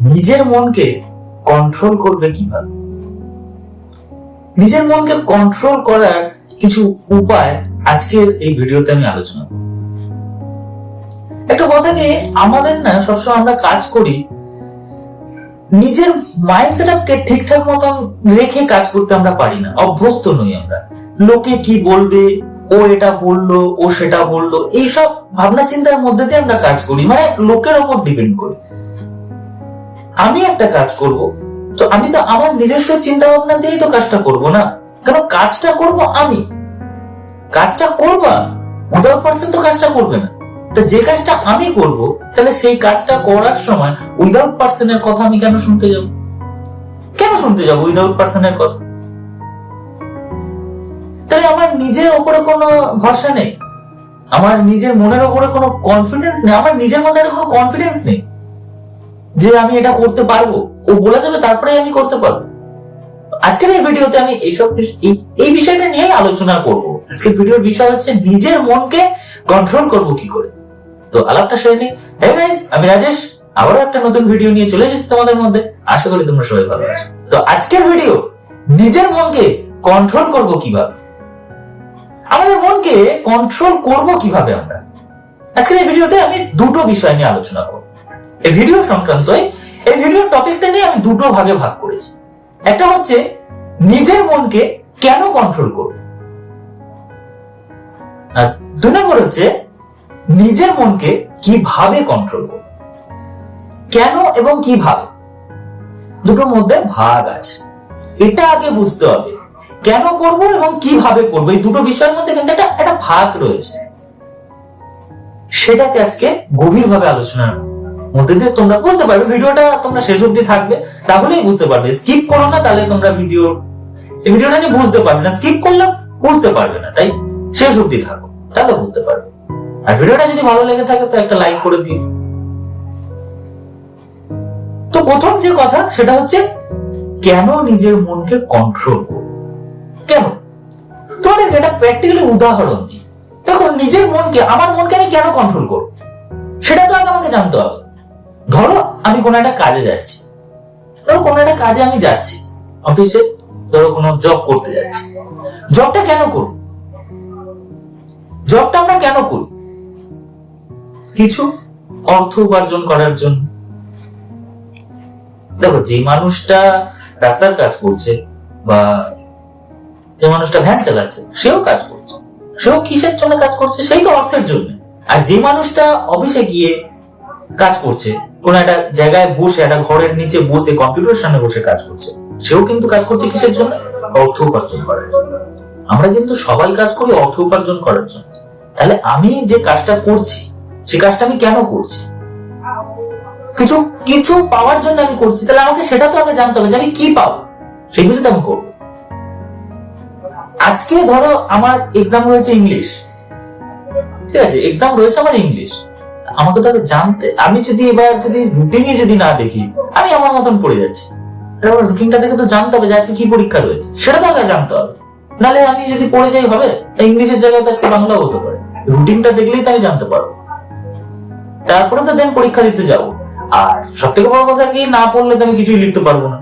নিজের মনকে কন্ট্রোল করবে কীভাবে? নিজের মনকে কন্ট্রোল করার কিছু উপায় আজকের এই ভিডিওতে আমি আলোচনা করব। একটা কথা কি, আমাদের না সবসময় আমরা কাজ করি, নিজের মাইন্ড সেট আপকে ঠিকঠাক মতন রেখে কাজ করতে আমরা পারি না, অভ্যস্ত নই আমরা। লোকে কি বলবে, ও এটা বলল, ও সেটা বলল, এইসব ভাবনা চিন্তার মধ্যে দিয়ে আমরা কাজ করি মানে লোকের ওপর ডিপেন্ড করি। আমি একটা কাজ করব, তো আমি তো আমার নিজস্ব চিন্তা ভাবনা দিয়েই তো কাজটা করব না। কেন কাজটা করব আমি? কাজটা করব উইদাউট পার্সন তো কাজটা করবে না। তো যে কাজটা আমি করব, তাহলে সেই কাজটা করার সময় উইদাউট পার্সনের কথা আমি কেন শুনতে যাব? কেন শুনতে যাব উইদাউট পার্সনের কথা? তাহলে আমার নিজের ওপরে কোনো ভরসা নেই। আমার নিজের মনের ওপরে কোনো কনফিডেন্স নেই। আমার নিজের মধ্যে কোনো কনফিডেন্স নেই। যে আমি এটা করতে পারব, ও বলে দেবে তারপরে আমি করতে পারব। আজকের এই ভিডিওতে আমি এইসব এই- বিষয়টা নিয়ে আলোচনা করব। আজকের ভিডিওর বিষয় হচ্ছে নিজের মনকে কন্ট্রোল করব কি করে। তো আলাপটা সেরে নিই। হে গাইস আমি রাজেশ। আবারও একটা নতুন ভিডিও নিয়ে চলে এসেছি তোমাদের মধ্যে। আশা করি তোমরা সবাই ভালো আছো। তো আজকের ভিডিও, নিজের মনকে কন্ট্রোল করব কীভাবে? আমাদের মনকে কন্ট্রোল করব কীভাবে আমরা? আজকের এই ভিডিওতে আমি দুটো বিষয় নিয়ে আলোচনা করব। এই ভিডিও সংক্রান্ত এই ভিডিও টপিকটা নিয়ে আমি দুটো ভাগে ভাগ করেছি। একটা হচ্ছে, নিজের মনকে কেন কন্ট্রোল করব? আর দুই নম্বর হচ্ছে, নিজের মনকে কীভাবে কন্ট্রোল করব? কেন এবং কীভাবে? দুটোর মধ্যে ভাগ আছে। এটা আগে বুঝতে হবে। কেন করব এবং কীভাবে করব? এই দুটো বিষয়ের মধ্যে কিন্তু একটা একটা ভাগ রয়েছে। সেটাকে আজকে গভীরভাবে আলোচনার মধ্যে দিয়ে তোমরা বুঝতে পারবে, ভিডিওটা তোমরা শেষ অব্দি থাকবে, তাহলেই বুঝতে পারবে। স্কিপ করো না, তাহলে তোমরা ভিডিও এই ভিডিওটা নিয়ে বুঝতে পারবে না। স্কিপ করলে বুঝতে পারবে না, তাই শেষ অব্দি থাকো, তাহলে বুঝতে পারবে। আর ভিডিওটা যদি ভালো লেগে থাকে, তো একটা লাইক করে দিও। তো প্রথম যে কথা, সেটা হচ্ছে, কেন নিজের মনকে কন্ট্রোল করব কেন? তোমাদেরকে এটা প্র্যাকটিক্যালি উদাহরণ দিই। দেখো, নিজের মনকে, আমার মনকে আমি কেন কন্ট্রোল করব? সেটা তো আগে আমাকে জানতে হবে। ধরো আমি কোনো একটা কাজে যাচ্ছি। ধরো কোনো একটা কাজে আমি যাচ্ছি। অফিসে ধরো কোনো জব করতে যাচ্ছি। জবটা কেন করব? জবটা আমরা কেন করি? কিছু অর্থ উপার্জন করার জন্য। দেখো, যে মানুষটা রাস্তার কাজ করছে বা যে মানুষটা ভ্যান চালাচ্ছে, সেও কাজ করছে। সেও কিসের জন্য কাজ করছে? সেই তো অর্থের জন্য। আর যে মানুষটা অফিসে গিয়ে কাজ করছে কোন একটা জায়গায় বসে, একটা ঘরের নিচে বসে কম্পিউটারের সামনে বসে কাজ করছে। সেও কিন্তু কাজ করছে কিসের জন্য? অর্থ উপার্জন করার জন্য। আমরা কিন্তু সবাই কাজ করি অর্থ উপার্জন করার জন্য। তাহলে আমি যে কাজটা করছি, সে কাজটা আমি কেন করছি? কিছু কিছু পাওয়ার জন্য আমি করছি। তাহলে আমাকে সেটা তো আগে জানতে হবে যে আমি কি পাবো? সেই বিষয়টা আমি করব। আজকে ধরো আমার এক্সাম রয়েছে ইংলিশ ঠিক আছে এক্সাম রয়েছে আমার ইংলিশ আমাকে তো আগে জানতে, আমি যদি এবার যদি রুটিনে যদি না দেখি, আমি আমার মতন পড়ে যাচ্ছি। এবার রুটিনটা দেখে তো জানতে হবে যে আজকে কি পরীক্ষা রয়েছে। সেটা তো আগে জানতে হবে। নালে আমি যদি পড়ে যাই হবে, তা ইংলিশের জায়গায় তো আজকে বাংলা হতে পারে। রুটিনটা দেখলেই তো আমি জানতে পারব। তারপরে তো দেন পরীক্ষা দিতে যাব। আর সব থেকে বড় কথা কি, না পড়লে তো আমি কিছুই লিখতে পারব না।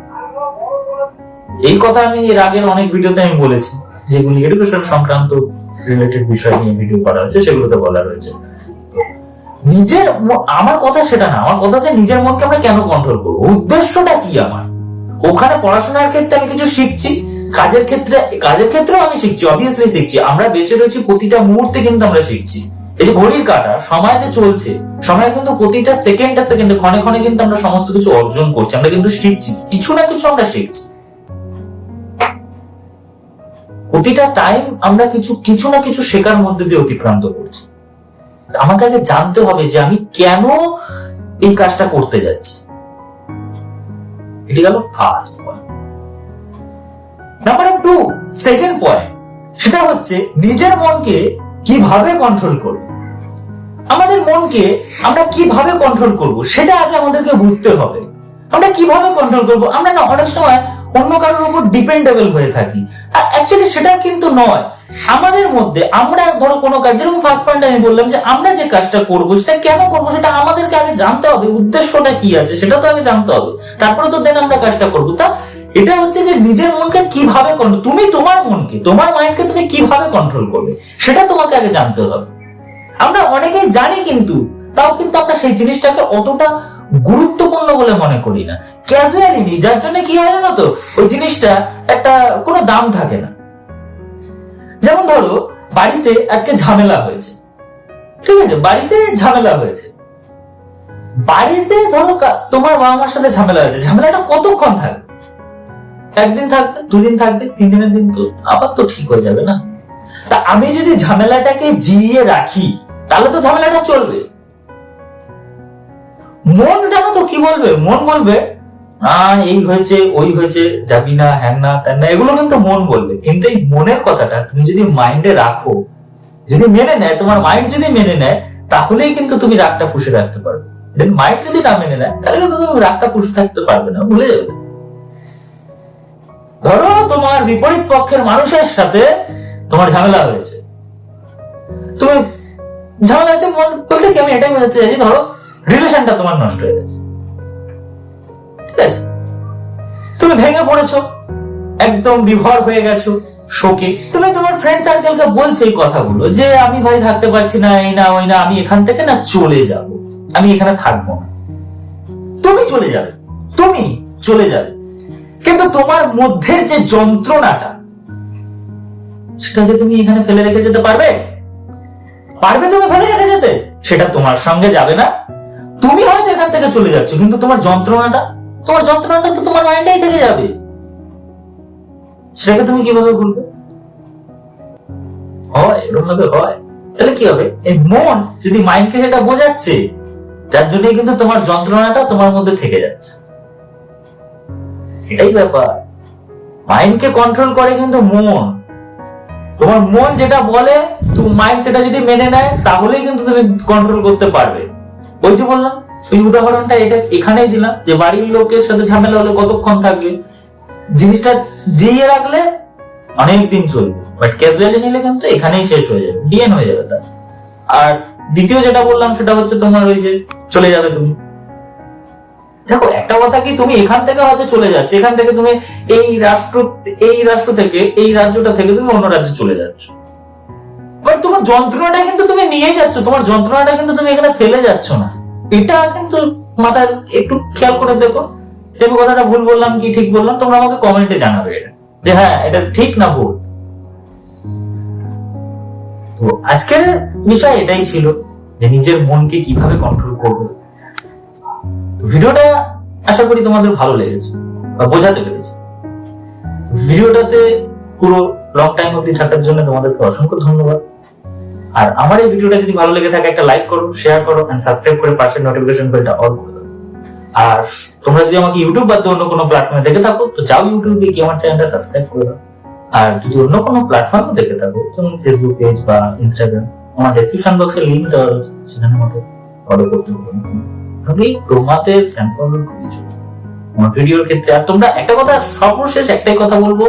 এই কথা আমি এর আগের অনেক ভিডিওতে আমি বলেছি, যেগুলি এডুকেশন সংক্রান্ত রিলেটেড বিষয় নিয়ে ভিডিও করা হয়েছে, সেগুলোতে বলা রয়েছে নিজের আমার কথা সেটা না, আমার কথা হচ্ছে নিজের মনকে আমরা কেন কন্ট্রোল করব? উদ্দেশ্যটা কি আমার? ওখানে পড়াশোনার ক্ষেত্রে আমি কিছু শিখছি, কাজের ক্ষেত্রে, কাজের ক্ষেত্রেও আমি শিখছি অবভিয়াসলি শিখছি। আমরা বেঁচে রয়েছি প্রতিটা মুহূর্তে কিন্তু আমরা শিখছি। এই যে ঘড়ির কাটা, সময় যে চলছে, সময় কিন্তু প্রতিটা সেকেন্ডে সেকেন্ডে ক্ষণে ক্ষণে কিন্তু আমরা সমস্ত কিছু অর্জন করছি, আমরা কিন্তু শিখছি, কিছু না কিছু আমরা শিখছি। প্রতিটা টাইম আমরা কিছু কিছু না কিছু শেখার মধ্যে দিয়ে অতিক্রান্ত করছি। আমাকে আগে জানতে হবে যে আমি কেন এই কাজটা করতে যাচ্ছি। এটি গেল first point number two second point সেটা হচ্ছে নিজের মনকে কীভাবে কন্ট্রোল করব? আমাদের মনকে আমরা কীভাবে কন্ট্রোল করব, সেটা আগে আমাদেরকে বুঝতে হবে। আমরা কীভাবে কন্ট্রোল করব? আমরা না, অনেক সময় অন্য কারোর উপর ডিপেন্ডেবল হয়ে থাকি। অ্যাকচুয়ালি সেটা কিন্তু নয়। আমাদের মধ্যে আমরা ধরো কোনো কাজ, যেরকম ফার্স্ট পয়েন্ট আমি বললাম যে আমরা যে কাজটা করব, সেটা কেন করব, সেটা আমাদেরকে আগে জানতে হবে, উদ্দেশ্যটা কি আছে, সেটা তো আগে জানতে হবে। তারপরে তো দেন আমরা কাজটা করব। তা এটা হচ্ছে যে নিজের মনকে কীভাবে কন্ট্রোল তুমি তোমার মনকে, তোমার মাইন্ডকে তুমি কীভাবে কন্ট্রোল করবে, সেটা তোমাকে আগে জানতে হবে। আমরা অনেকেই জানি কিন্তু, তাও কিন্তু আমরা সেই জিনিসটাকে অতটা গুরুত্বপূর্ণ বলে মনে করি না। ক্যাজুয়ালি নিই যার জন্য কি হয় জানো তো? ওই জিনিসটা একটা কোনো দাম থাকে না। যেমন ধরো, বাড়িতে আজকে ঝামেলা হয়েছে। ঠিক আছে, বাড়িতে ঝামেলা হয়েছে। বাড়িতে ধরো তোমার বাবা মার সাথে ঝামেলা হয়েছে। ঝামেলাটা কতক্ষণ থাকবে? একদিন থাকবে, দুদিন থাকবে তিন দিনের দিন তো আবার তো ঠিক হয়ে যাবে না। তা আমি যদি ঝামেলাটাকে জিইয়ে রাখি, তাহলে তো ঝামেলাটা চলবে। মন জানো তো কি বলবে? মন বলবে আহ এই হয়েছে, ওই হয়েছে, যাবি না, হ্যান না, ত্যান না, এগুলো কিন্তু মন বলবে। কিন্তু এই মনের কথাটা তুমি যদি মাইন্ডে রাখো, যদি মেনে নেয়, তোমার মাইন্ড যদি মেনে নেয়, তাহলেই কিন্তু তুমি রাগটা পুষে রাখতে পারবে। দেন মাইন্ড যদি না মেনে নেয়, তাহলে কিন্তু তুমি রাগটা পুষে থাকতে পারবে না, ভুলে যাবে। ধরো তোমার বিপরীত পক্ষের মানুষের সাথে তোমার ঝামেলা হয়েছে। তুমি ঝামেলা হয়েছে, মন বলতে কি আমি এটাই বোঝাতে চাইছি, ধরো রিলেশনটা তোমার নষ্ট হয়ে গেছে। তুমি ভেঙে পড়েছো। একদম বিভর হয়ে গেছো, শোকে। তুমি তোমার ফ্রেন্ড সার্কেলকে বলছো এই কথাগুলো, যে আমি ভাই থাকতে পারছি না, এই না, ওই না, আমি এখান থেকে না চলে যাব। আমি এখানে থাকব না। তুমি চলে যাবে। তুমি চলে যাবে। কিন্তু তোমার মধ্যের যে যন্ত্রণাটা, সেটাকে তুমি এখানে ফেলে রেখে যেতে পারবে? পারবে তুমি ফেলে রেখে যেতে? সেটা তোমার সঙ্গে যাবে না। তুমি হয়তো এখান থেকে চলে যাচ্ছ, কিন্তু তোমার যন্ত্রণাটা তোমার যন্ত্রণাটা তো তোমার মাইন্ডেই থেকে যাবে। সেটাকে তুমি কীভাবে ভুলবে? হয় এরকম ভাবে হয়। তাহলে কি হবে? এই মন যদি মাইন্ডকে সেটা বোঝাচ্ছে কিন্তু তোমার যন্ত্রণাটা তোমার মধ্যে থেকে যাচ্ছে। এটাই ব্যাপার। মাইন্ডকে কন্ট্রোল করে কিন্তু মন। তোমার মন যেটা বলে তুমি মাইন্ড সেটা যদি মেনে নেয়, তাহলেই কিন্তু তুমি কন্ট্রোল করতে পারবে। যে বললাম ওই উদাহরণটা এটা এখানেই দিলাম যে বাড়ির লোকের সাথে ঝামেলা হলে কতক্ষণ থাকবে? জিনিসটা জিয়ে রাখলে অনেক দিন চলবে। বাট ক্যাজুয়ালি নিলে কিন্তু এখানেই শেষ হয়ে যাবে ডিএন হয়ে যাবে তার। আর দ্বিতীয় যেটা বললাম সেটা হচ্ছে তোমার ওই যে চলে যাবে তুমি। দেখো, একটা কথা কি তুমি এখান থেকে হয়তো চলে যাচ্ছ, এখান থেকে তুমি এই রাষ্ট্র এই রাষ্ট্র থেকে, এই রাজ্যটা থেকে তুমি অন্য রাজ্যে চলে যাচ্ছ। বাট তোমার যন্ত্রণাটা কিন্তু তুমি নিয়ে যাচ্ছ, তোমার যন্ত্রণাটা কিন্তু তুমি এখানে ফেলে যাচ্ছ না। এটা কিন্তু মাথায় একটু খেয়াল করে দেখো। যে আমি কথাটা ভুল বললাম কি ঠিক বললাম, তোমরা আমাকে কমেন্টে জানাবে এটা, যে হ্যাঁ এটা ঠিক না ভুল। তো আজকের বিষয় এটাই ছিল, যে নিজের মনকে কীভাবে কন্ট্রোল করবে। ভিডিওটা আশা করি তোমাদের ভালো লেগেছে, বা বোঝাতে পেরেছে। ভিডিওটাতে পুরো লং টাইম অব্দি থাকার জন্য তোমাদেরকে অসংখ্য ধন্যবাদ। আর আমার এই ভিডিওটা যদি ভালো লেগে থাকে, একটা লাইক করো শেয়ার করো এন্ড সাবস্ক্রাইব করে পাশের নোটিফিকেশন বেলটা অল করে দাও। আর তোমরা যদি আমাকে ইউটিউব বাদ অন্য কোনো প্ল্যাটফর্মে দেখে থাকো, তো যাও ইউটিউবে গিয়ে আমার চ্যানেলটা সাবস্ক্রাইব করে দাও। আর যদি অন্য কোনো প্ল্যাটফর্মে দেখে থাকো, যেমন ফেসবুক পেজ বা ইনস্টাগ্রাম আমার ডেসক্রিপশন বক্সে লিংক দেওয়া রয়েছে, সেখানে আমাকে ফলো করতে পারো আমি তোমাদের ফ্যান ফলোয়ার খুবই জরুরি আমার ভিডিওর ক্ষেত্রে, আর তোমরা একটা কথা সর্বশেষ একটাই কথা বলব,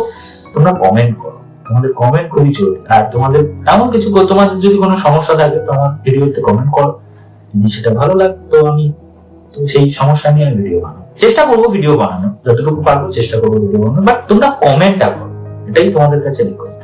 তোমরা কমেন্ট করো। তোমাদের কমেন্ট খুবই জরুরি আর তোমাদের এমন কিছু তোমাদের যদি কোনো সমস্যা থাকে, তো আমার ভিডিওতে কমেন্ট করো। যদি সেটা ভালো লাগতো আমি তো সেই সমস্যা নিয়ে আমি ভিডিও বানাবো। চেষ্টা করব ভিডিও বানানো যতটুকু পারব চেষ্টা করব ভিডিও বানানো বাট তোমরা কমেন্টটা করো এটাই তোমাদের কাছে রিকোয়েস্ট